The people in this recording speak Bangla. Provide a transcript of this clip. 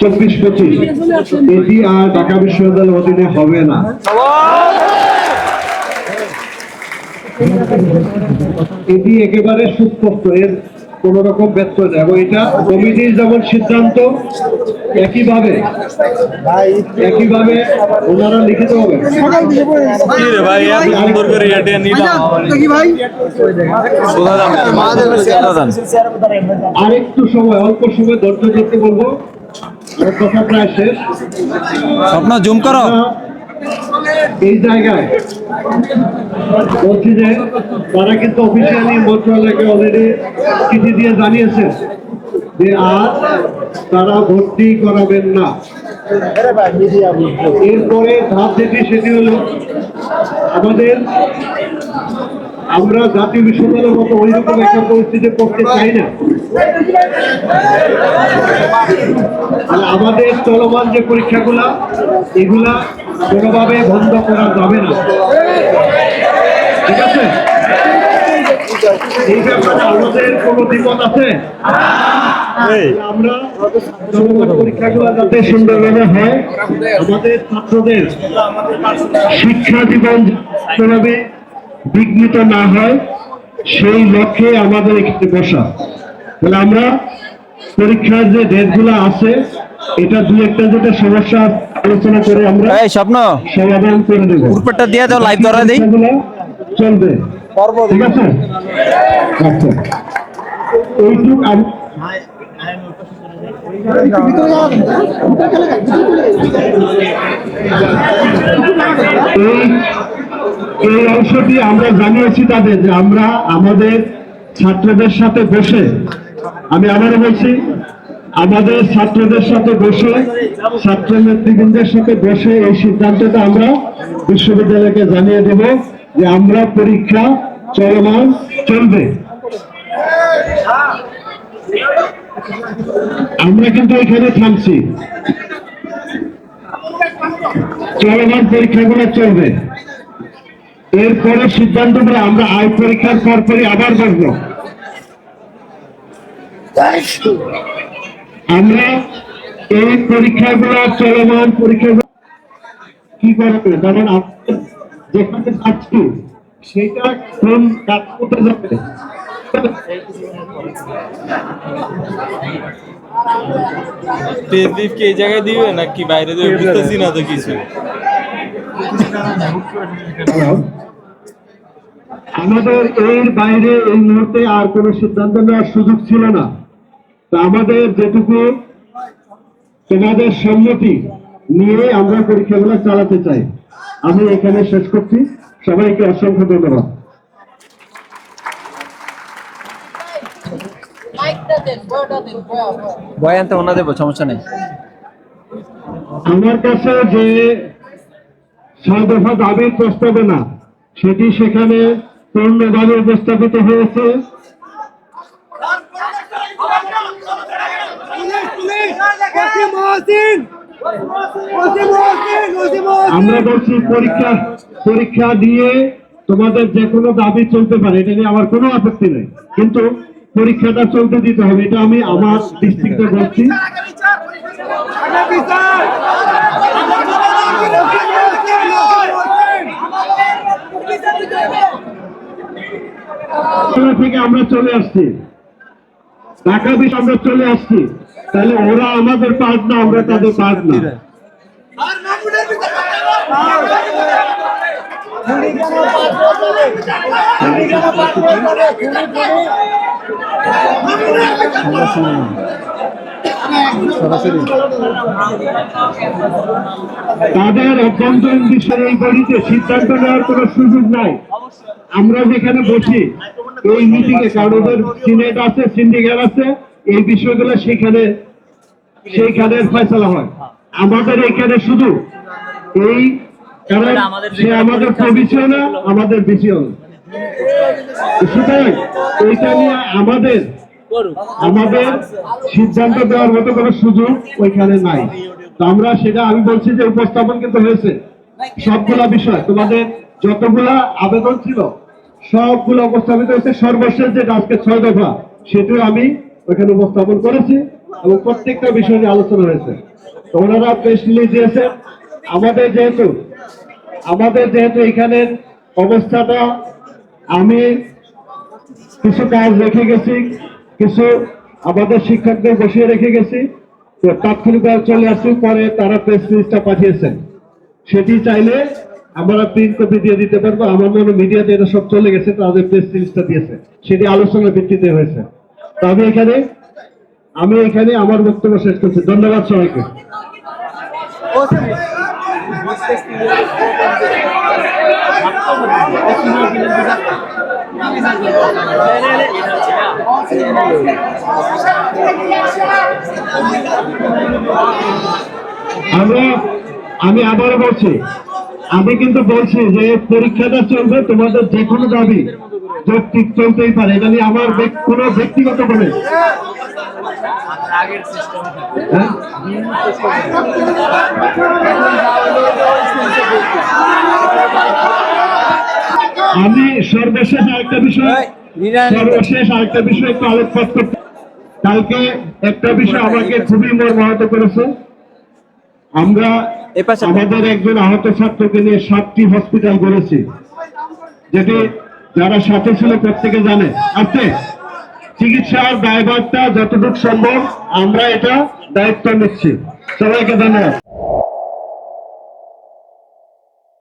চব্বিশ পঁচিশ। এটি আর ঢাকা বিশ্ববিদ্যালয়ের অধীনে হবে না। এটি একেবারে সুস্পষ্ট এর কোন রকম ব্যত্যয় নেই এবং এটা কমিটির যেমন সিদ্ধান্ত একইভাবে একইভাবে ওনারা লিখিত হবে। আরেকটু সময় অল্প সময় ধৈর্য ধরতে বলব আমার কথা প্রায় শেষ স্বপ্ন জুম করো। এই জায়গায় বলছি যে তারা কিন্তু অফিসিয়ালি মন্ত্রণালয়কে অলরেডি চিঠি দিয়ে জানিয়েছেন যে আর তারা ভর্তি করাবেন না। এরপরে ধাপ যেটি সেটি হলো আমাদের আমরা জাতীয় বিশ্ববিদ্যালয়ের মতো ওই রকম একটা পরিস্থিতি করতে চাই না। আমাদের চলমান যে পরীক্ষাগুলা এগুলা কোনোভাবে বন্ধ করা যাবে না। ঠিক আছে? এই ব্যাপারে আমাদের কোনো দ্বিমত আছে? আমরা পরীক্ষাগুলো যাতে সুন্দরভাবে হয় আমাদের ছাত্রদের শিক্ষা জীবন বিঘ্নিত না হয় সেই লক্ষ্যে আমাদের এখানে বসা। তাহলে আমরা পরীক্ষার যে ডেটগুলো আছে এটা দু একটা যেটা সমস্যা আলোচনা করে আমরা এই স্বপ্ন সমাধান করে দেবো। উপরটা দিয়ে দাও লাইভ ধরা দেই। চলবে। ঠিক আছে? আচ্ছা। এইটুক আমি এই এই অংশটি আমরা জানিয়েছি তাদের যে আমরা আমাদের ছাত্রদের সাথে বসে আমি আবারও বলছি আমাদের ছাত্রদের সাথে বসে ছাত্র নেতৃবৃন্দের সাথে বসে এই সিদ্ধান্তটা আমরা বিশ্ববিদ্যালয়কে জানিয়ে দেব যে আমরা পরীক্ষা চলমান চলবে। আমরা কিন্তু এখানে থামছি। চলমান পরীক্ষাগুলো চলবে। এরপরে সিদ্ধান্ত আমরা আয় পরীক্ষার পরপরই আবার বসবো। আমরা এই পরীক্ষাগুলো চলমান পরীক্ষাগুলো কি করবে যেমন আপনাদের যেখানে যাচ্ছি সেটা কোন কাজ করতে যাবে টেস্ট এই জায়গায় দিবে নাকি বাইরে দিবে? বুঝতেছি না তো কিছু। আমাদের এর বাইরে এই মুহূর্তে আর কোনো সিদ্ধান্ত নেওয়ার সুযোগ ছিল না। তো আমাদের যেটুকু তোমাদের সম্মতি নিয়ে আমরা পরীক্ষাগুলো চালাতে চাই। আমি এখানে শেষ করছি। সবাইকে অসংখ্য ধন্যবাদ। ওনা দেবো সমস্যা নেই। আমার কাছে যে ছয় দফা দাবির প্রস্তাবনা সেটি সেখানে পূর্ণভাবে উপস্থাপিত হয়েছে। আমরা বলছি পরীক্ষা পরীক্ষা দিয়ে তোমাদের যে কোনো দাবি চলতে পারে এটা নিয়ে আমার কোনো আপত্তি নেই। কিন্তু পরীক্ষাটা চলতে দিতে হবে এটা আমি আমার ডিস্ট্রিক্টে বলছি থেকে আমরা চলে আসছি। ঢাকা বিশ্ব আমরা চলে আসছি তাহলে ওরা আমাদের পার্ট না আমরা তাদের পার্ট না। তাদের অভ্যন্তরীণ বিষয়ে এই বডিতে সিদ্ধান্ত নেওয়ার কোনো সুযোগ নাই। আমরা যেখানে বসি এই মিটিং এ কারণ ওদের সিনেট আছে সিন্ডিকেট আছে, এই বিষয়গুলো সেখানে, সেইখানে ফয়সলা হয়। আমাদের এখানে শুধু এই কারণ সে আমাদের প্রবিষয় না, আমাদের বিষয়। সুতরাং এইটা নিয়ে আমাদের আমাদের সিদ্ধান্ত দেওয়ার মতো কোনো সুযোগ ওইখানে নাই। তো আমরা সেটা আমি বলছি যে উপস্থাপন কিন্তু হয়েছে। সবগুলা বিষয়, তোমাদের যতগুলা আবেদন ছিল, সবগুলো উপস্থাপিত হয়েছে। সর্বশেষ যে আজকে ছয় দফা, সেটিও আমি ওইখানে উপস্থাপন করেছি এবং প্রত্যেকটা বিষয় নিয়ে আলোচনা হয়েছে। তো ওনারা প্রেস রিলিজ দিয়েছে আমাদের যেহেতু আমাদের যেহেতু এখানের অবস্থাটা, আমি কিছু কাজ রেখে গেছি। কিছু আমাদের শিক্ষকদের বসিয়ে রেখে গেছি। তো তাৎক্ষণিকভাবে চলে আসছি, পরে তারা প্রেস রিলিজটা পাঠিয়েছেন। সেটি চাইলে আমরা প্রিন্ট কপি দিয়ে দিতে পারব। আমার মনে মিডিয়াতে এটা সব চলে গেছে তাদের প্রেস রিলিজটা দিয়েছে। সেটি আলোচনার ভিত্তিতে হয়েছে। তো আমি এখানে আমি এখানে আমার বক্তব্য শেষ করছি। ধন্যবাদ সবাইকে। আমরা, আমি আবারও বলছি, আমি কিন্তু বলছি যে পরীক্ষাটা চলবে, তোমাদের যে কোনো দাবি যৌক্তিক চলতেই পারে, এটা নিয়ে আমার কোনো ব্যক্তিগত বলে হ্যাঁ? আমি সর্বশেষ আরেকটা বিষয় সর্বশেষ আরেকটা বিষয় একটু আলোকপাত করতে। কালকে একটা বিষয় আমাকে খুবই মর্মাহত করেছে। আমরা আমাদের একজন আহত ছাত্রকে নিয়ে সাতটি হসপিটাল করেছি। যেটি যারা সাথে ছিল প্রত্যেকে জানে। আছে চিকিৎসার দায়ভারটা যতটুকু সম্ভব আমরা এটা দায়িত্ব নিচ্ছি। সবাইকে ধন্যবাদ।